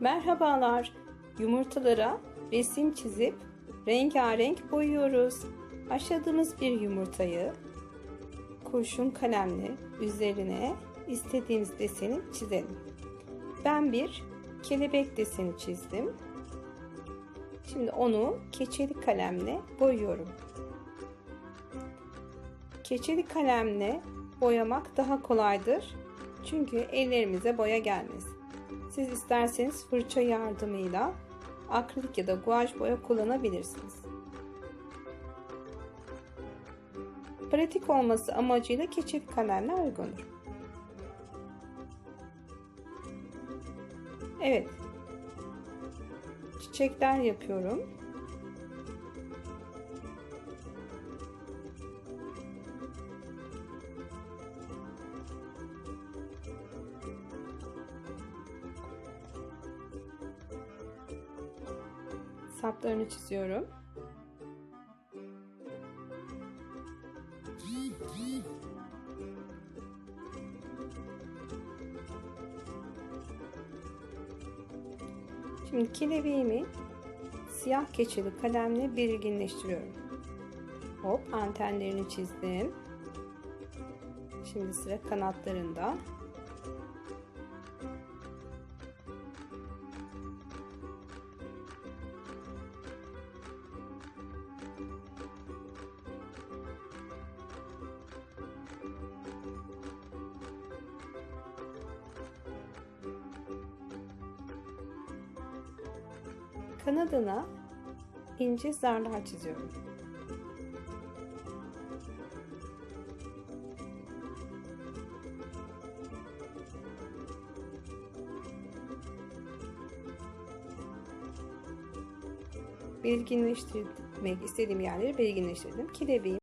Merhabalar. Yumurtalara resim çizip rengarenk boyuyoruz. Haşladığımız bir yumurtayı kurşun kalemle üzerine istediğimiz deseni çizelim. Ben bir kelebek deseni çizdim. Şimdi onu keçeli kalemle boyuyorum. Keçeli kalemle boyamak daha kolaydır. Çünkü ellerimize boya gelmez. Siz isterseniz fırça yardımıyla akrilik ya da guaj boya kullanabilirsiniz. Pratik olması amacıyla keçeli kalemle uygundur. Evet. Çiçekler yapıyorum. Saplarını çiziyorum. Şimdi kelebeğimi siyah keçeli kalemle belirginleştiriyorum. Hop antenlerini çizdim. Şimdi sıra kanatlarında. Kanadına ince zarlar çiziyorum. Belirginleştirmek istediğim yerleri belirginleştirdim. Kelebeğim